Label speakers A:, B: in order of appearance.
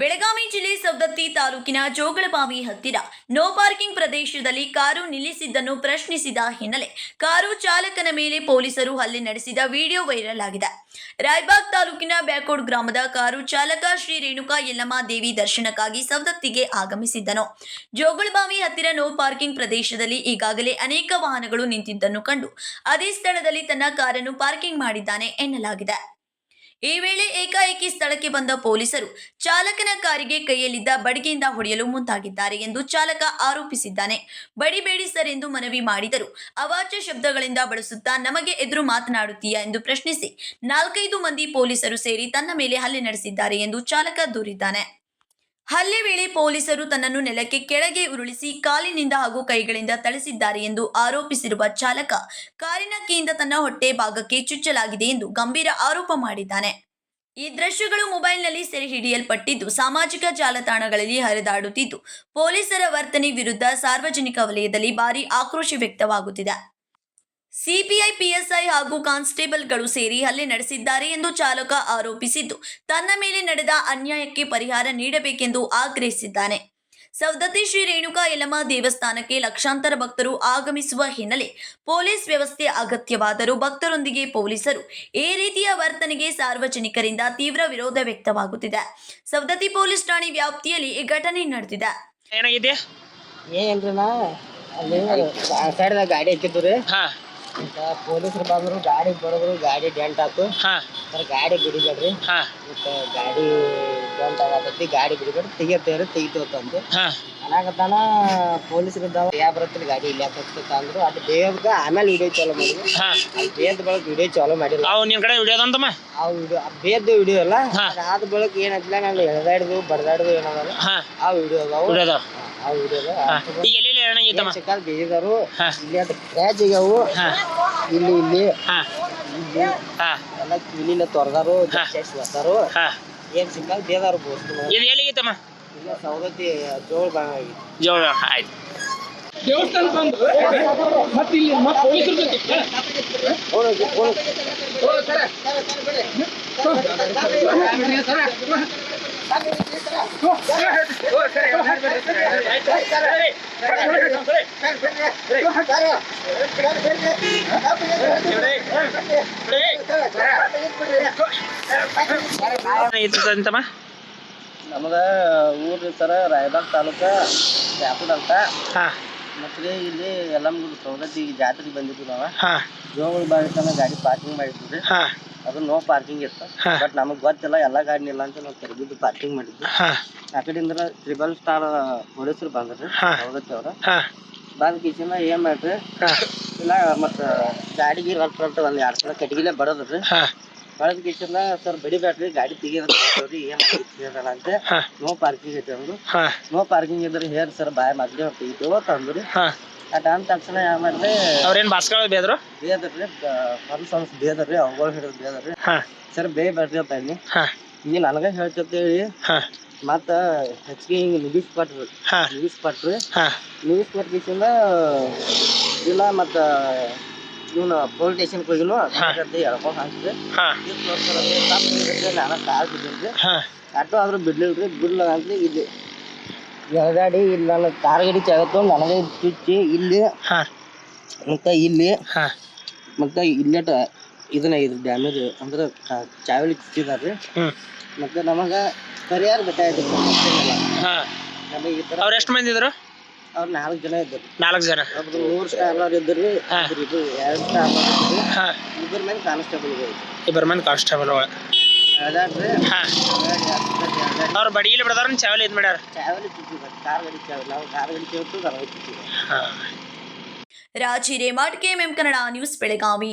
A: ಬೆಳಗಾವಿ ಜಿಲ್ಲೆ ಸವದತ್ತಿ ತಾಲೂಕಿನ ಜೋಗಳಬಾವಿ ಹತ್ತಿರ ನೋ ಪಾರ್ಕಿಂಗ್ ಪ್ರದೇಶದಲ್ಲಿ ಕಾರು ನಿಲ್ಲಿಸಿದ್ದನ್ನು ಪ್ರಶ್ನಿಸಿದ ಹಿನ್ನೆಲೆ ಕಾರು ಚಾಲಕನ ಮೇಲೆ ಪೊಲೀಸರು ಹಲ್ಲೆ ನಡೆಸಿದ ವಿಡಿಯೋ ವೈರಲ್ ಆಗಿದೆ ರಾಯಬಾಗ್ ತಾಲೂಕಿನ ಬ್ಯಾಕೋಡ್ ಗ್ರಾಮದ ಕಾರು ಚಾಲಕ ಶ್ರೀ ರೇಣುಕಾ ಯಲ್ಲಮ್ಮ ದೇವಿ ದರ್ಶನಕ್ಕಾಗಿ ಸವದತ್ತಿಗೆ ಆಗಮಿಸಿದ್ದನು. ಜೋಗಳಬಾವಿ ಹತ್ತಿರ ನೋ ಪಾರ್ಕಿಂಗ್ ಪ್ರದೇಶದಲ್ಲಿ ಈಗಾಗಲೇ ಅನೇಕ ವಾಹನಗಳು ನಿಂತಿದ್ದನ್ನು ಕಂಡು, ಅದೇ ಸ್ಥಳದಲ್ಲಿ ತನ್ನ ಕಾರನ್ನು ಪಾರ್ಕಿಂಗ್ ಮಾಡಿದ್ದಾನೆ ಎನ್ನಲಾಗಿದೆ. ಈ ವೇಳೆ ಏಕಾಏಕಿ ಸ್ಥಳಕ್ಕೆ ಬಂದ ಪೊಲೀಸರು ಚಾಲಕನ ಕಾರಿಗೆ ಕೈಯಲ್ಲಿದ್ದ ಬಡಿಗೆಯಿಂದ ಹೊಡೆಯಲು ಮುಂದಾಗಿದ್ದಾರೆ ಎಂದು ಚಾಲಕ ಆರೋಪಿಸಿದ್ದಾನೆ. ಬಡಿಬೇಡಿ ಸರ್ ಎಂದು ಮನವಿ ಮಾಡಿದರು. ಅವಾಚ್ಯ ಶಬ್ದಗಳಿಂದ ಬಳಸುತ್ತಾ ನಮಗೆ ಎದುರು ಮಾತನಾಡುತ್ತೀಯಾ ಎಂದು ಪ್ರಶ್ನಿಸಿ ನಾಲ್ಕೈದು ಮಂದಿ ಪೊಲೀಸರು ಸೇರಿ ತನ್ನ ಮೇಲೆ ಹಲ್ಲೆ ನಡೆಸಿದ್ದಾರೆ ಎಂದು ಚಾಲಕ ದೂರಿದ್ದಾನೆ. ಹಲ್ಲೆ ವೇಳೆ ಪೊಲೀಸರು ತನ್ನನ್ನು ನೆಲಕ್ಕೆ ಕೆಳಗೆ ಉರುಳಿಸಿ ಕಾಲಿನಿಂದ ಹಾಗೂ ಕೈಗಳಿಂದ ಥಳಿಸಿದ್ದಾರೆ ಎಂದು ಆರೋಪಿಸಿರುವ ಚಾಲಕ ಕಾರಿನ ಕೀಯಿಂದ ತನ್ನ ಹೊಟ್ಟೆ ಭಾಗಕ್ಕೆ ಚುಚ್ಚಲಾಗಿದೆ ಎಂದು ಗಂಭೀರ ಆರೋಪ ಮಾಡಿದ್ದಾನೆ. ಈ ದೃಶ್ಯಗಳು ಮೊಬೈಲ್ನಲ್ಲಿ ಸೆರೆ ಹಿಡಿಯಲ್ಪಟ್ಟಿದ್ದು ಸಾಮಾಜಿಕ ಜಾಲತಾಣಗಳಲ್ಲಿ ಹರಿದಾಡುತ್ತಿದ್ದು, ಪೊಲೀಸರ ವರ್ತನೆ ವಿರುದ್ಧ ಸಾರ್ವಜನಿಕ ವಲಯದಲ್ಲಿ ಭಾರಿ ಆಕ್ರೋಶ ವ್ಯಕ್ತವಾಗುತ್ತಿದೆ. ಸಿಪಿಐ ಪಿಎಸ್ಐ ಹಾಗೂ ಕಾನ್ಸ್ಟೇಬಲ್ಗಳು ಸೇರಿ ಹಲ್ಲೆ ನಡೆಸಿದ್ದಾರೆ ಎಂದು ಚಾಲಕ ಆರೋಪಿಸಿದ್ದು ತನ್ನ ಮೇಲೆ ನಡೆದ ಅನ್ಯಾಯಕ್ಕೆ ಪರಿಹಾರ ನೀಡಬೇಕೆಂದು ಆಗ್ರಹಿಸಿದ್ದಾನೆ. ಸವದತ್ತಿ ಶ್ರೀ ರೇಣುಕಾ ಯಲಮ ದೇವಸ್ಥಾನಕ್ಕೆ ಲಕ್ಷಾಂತರ ಭಕ್ತರು ಆಗಮಿಸುವ ಹಿನ್ನೆಲೆ ಪೊಲೀಸ್ ವ್ಯವಸ್ಥೆ ಅಗತ್ಯವಾದರೂ ಭಕ್ತರೊಂದಿಗೆ ಪೊಲೀಸರು ಈ ರೀತಿಯ ವರ್ತನೆಗೆ ಸಾರ್ವಜನಿಕರಿಂದ ತೀವ್ರ ವಿರೋಧ ವ್ಯಕ್ತವಾಗುತ್ತಿದೆ. ಸವದತ್ತಿ ಪೊಲೀಸ್ ಠಾಣೆ ವ್ಯಾಪ್ತಿಯಲ್ಲಿ ಈ ಘಟನೆ ನಡೆದಿದೆ.
B: ಏನಾಗಿದೆ
C: ಏನ್ರಿ ನಾ ಅಲ್ಲಿ ಸೈಡ್ದಾಗ ಗಾಡಿ ಹಾಕಿದ್ದು ರೀ
B: ಹಾ.
C: ಮತ್ತ ಪೊಲೀಸರು ಬಂದ್ರು ಗಾಡಿ ಬಡದ್ರು ಗಾಡಿ ಡೆಂಟ್ ಆತು
B: ಹಾ.
C: ಸರ್ ಗಾಡಿ ಬಿಡಿಬೇಡ್ರಿ.
B: ಹಾ.
C: ಮತ್ತ ಗಾಡಿ ಡೆಂಟ್ ಆಗತೈತಿ ಗಾಡಿ ಬಿಡಿಬೇಡ್ರಿ. ತೆಗಿತೇವ್ರಿ ತೆಗಿತೇವತ್ತ ಅಂದು.
B: ಹಾ.
C: ಅನಾಗತ್ತಾನ ಪೊಲೀಸರು ಇದ್ದಾವ ಯಾ ಬರತ್ತಿಲ್ಲ ಗಾಡಿ ಇಲ್ಲ ಹಾಕತ್ತ ಅಂದ್ರು ಅದು ಬೇಗ ಆಮೇಲೆ ವಿಡಿಯೋ ಚಾಲೂ ಮಾಡಿದ್ವಿ
B: ಹಾ.
C: ಬೇದ ಬಳಕ ವಿಡಿಯೋ ಚಾಲೂ ಮಾಡಿಲ್ಲ.
B: ಅವು ನಿನ್ ಕಡೆ ಹಿಡಿಯೋದಂತಮ್ಮ
C: ಆ ವಿಡಿಯೋ ಬೇದ ವಿಡಿಯೋ ಅಲ್ಲ
B: ಹಾ.
C: ಅದಾದ ಬಳಕ ಏನಾಯ್ತಿಲ್ಲ ನಾನು ಎಳ್ದಾಡ್ದು ಬಡ್ದಾಡ್ದು ಏನಾಗಲ್ಲ
B: ಹಾ.
C: ಆ ವಿಡಿಯೋ ಅದಾವ. ವಿಡಿಯೋ
B: ಈಗ ಎಲ್ಲಿ ಏನಾಗಿತ್ತಮ್ಮ
C: ಸಿಕ್ಕಾಲ್ ಬೇಜಿದಾರು
B: ಹಾ.
C: ಇಲ್ಲಿ ಅದು ಕ್ರ್ಯಾಚ್ ಆಗ್ಯಾವು
B: ಹಾ
C: ಇಲ್ಲಿ ಇಲ್ಲಿ
B: ಹಾ
C: ಇಲ್ಲಿ
B: ಹಾ
C: ಎಲ್ಲ ಕಿವಿಲಿನ ತೊರ್ದಾರು
B: ಹಾ.
C: ಚೆಸ್ ಬರ್ತಾರು
B: ಹಾ
C: ಏನ್ ಸಿಕ್ಕಾಲ್ ಬೇದಾರು ಬೋಸ್ತು
B: ಇದು ಎಲ್ಲಿಗಿತ್ತಮ್ಮ
C: ಇಲ್ಲ ಸವದತ್ತಿ ಜೋಳ ಬಾಗಿ
B: ಜೋಳ ಆಯ್ತು
D: ದೇವಸ್ಥಾನ ಬಂದು ಮತ್ತೆ ಇಲ್ಲಿ ಮತ್ತೆ ಪೊಲೀಸರ ಜೊತೆ
C: ಫೋನ್ ಫೋನ್ ನಮ್ದ ಊರ್ ಸರ ರಾಯಬಾಗ್ ತಾಲೂಕ ಬ್ಯಾಪುಡ್ ಅಂತ.
B: ಹಾ.
C: ಮತ್ತೆ ಇಲ್ಲಿ ಯಲ್ಲಮ್ಮಗುಡಿ ಸವದತ್ತಿ ಜಾತ್ರೆಗೆ ಬಂದಿದ್ವಿ ನಾವ.
B: ಹಾ.
C: ಜೋಗಳ ಬಾವಿ ತನ ಗಾಡಿ ಪಾರ್ಕಿಂಗ್ ಮಾಡಿದ್ವಿ
B: ಹಾ.
C: ಅದು ನೋ ಪಾರ್ಕಿಂಗ್ ಇತ್ತ. ಬಟ್ ನಮಗ್ ಗೊತ್ತಿಲ್ಲ ಎಲ್ಲಾ ಗಾಡಿ ಇಲ್ಲ ಅಂತ ನಾವು ತೆರಗಿದ್ದು ಪಾರ್ಕಿಂಗ್ ಮಾಡಿದ್ವಿ ಆ ಕಡೆಯಿಂದ ತ್ರಿಬಲ್ ಸ್ಟಾರ್ ಪೊಲೀಸರು ಬಂದ್ರಿ.
B: ಹಾ.
C: ಸವದತ್ತಿ ಅವ್ರ. ಬಂದ್ ಏನ್ ಮಾಡ್ರಿ? ಇಲ್ಲ ಮತ್ತ ಗಾಡಿಗೆ ರಟ್ ರಟ್ ಒಂದ್ ಎರಡ್ ಸಲ ಕಟ್ಗಿಲೆ ಬಡದ್ರಿ ಬಡದ್ ಕಿಸಿನ ಸರ್ ಬಡಿಬ್ಯಾಡ್ರಿ ಗಾಡಿ ತೆಗಿಯೋದ್ರಿ ಏನ್ ಮಾಡಿದ್ರಲ್ಲ ಅಂತ. ನೋ ಪಾರ್ಕಿಂಗ್ ಐತಿ ಅಂದ್ರು. ನೋ ಪಾರ್ಕಿಂಗ್ ಇದ್ರೆ ಹೇರ್ ಸರ್ ಬಾಯ್ ಮದ್ವೆ ತೆಗಿತೀವೋ ತಂದ್ರಿ. ಅಟ್ ಅಂದ ತಕ್ಷಣ ಏನ್ ಮಾಡ್ರಿ
B: ಅವ್ರೇನ್ ಬಾಸ್ಗಳು ಬೇದ್ರು
C: ಬೇದರ್ರಿ ಹೊಲ್ಸ್ ಹೊಲ್ಸ್ ಬೇದರ್ರಿ ಅವುಗಳು ಹಿಡಿದು ಬೇದರ್ರಿ
B: ಹಾ.
C: ಸರ್ ಬೇ ಬೇಡ್ರಿ ಅಂತ ಹೇಳಿ.
B: ಹಾ.
C: ಈಗ ನನಗ ಹೇಳ್ತೇಳಿ
B: ಹಾ.
C: ಮತ್ತ ಹೆಚ್ಚಿಗೆ ಹಿಂಗ್ ಪಟ್ರಿ.
B: ಹಾ.
C: ನಿಗಿಸ್ ಕೊಟ್ರಿ
B: ಹಾ.
C: ನಿಗಿಸ್ ಕೊಟ್ಟಿಸಿಂದ ಇಲ್ಲ ಮತ್ತ ಇವನು ಪೊಲೀಸ್ ಸ್ಟೇಷನ್ಗೆ ಹೋಗಿನು ಹೇಳ್ಕೊಂಡ್ ಹಾಕ್ರಿ
B: ಹಾ.
C: ನಾನು ಕಾರ್ ಬಿದ್ದಿಲ್ರಿ ಆಟೋ ಆದ್ರೂ ಬಿಡ್ಲಿಲ್ರಿ ಬಿಡ್ಲ ಅಂತ ಇಲ್ಲಿ ಎಳ್ದಾಡಿ ಇಲ್ಲಿ ನನ್ನ ಕಾರ್ ಗಾಡಿ ಚಾಗತ್ತು ನನಗೆ ಚುಚ್ಚಿ ಇಲ್ಲಿ
B: ಹಾ.
C: ಮತ್ತ ಇಲ್ಲಿ
B: ಹಾ.
C: ಮತ್ತ ಇಲ್ಲೇಟ ಇದನ್ನ ಇದು ಡ್ಯಾಮೇಜ್ ಅಂದ್ರೆ ಕಾ- ಚಾವಲಿ ಚುಚ್ಚಿದಾರ್ರಿ
B: ಹ್ಮ್.
C: ಮತ್ತೆ ನಮಗೆ ಪರಿಹಾರ ಬೇಕಾಗಿತ್ತು
B: ಹಾ.
C: ನಮಗೆ ಈ
B: ಅವ್ರ ಎಷ್ಟು ಮಂದಿ ಇದ್ರು?
C: ಅವ್ರು ನಾಲ್ಕು ಜನ ಇದ್ದರು.
B: ನಾಲ್ಕು ಜನ.
C: ಒಬ್ರು ಮೂರು ಸ್ಟಾರ್ನರ್ ಇದ್ದರು
B: ಹಾ.
C: ಇದು ಎರಡು
B: ಹಾ.
C: ಇಬ್ಬರ ಮೇಲೆ ಕಾನ್ಸ್ಟೇಬಲ್
B: ಇಬ್ಬರು ಮಂದಿ ಕಾನ್ಸ್ಟೇಬಲ್ ಒಳಗೆ
C: ಅದಾಡ್ರಿ
B: ಹಾ. ಅವ್ರ ಬಡಿಗಿಲಿ ಬಿಡದಾರ ಚಾವಲಿ ಇದ್ ಮಾಡ್ಯಾರ.
A: ರಾಜಿ ರೇಮಾಡ್ ಕೆಎಂಎಂ ಕನ್ನಡ ನ್ಯೂಸ್ ಬೆಳಗಾವಿ.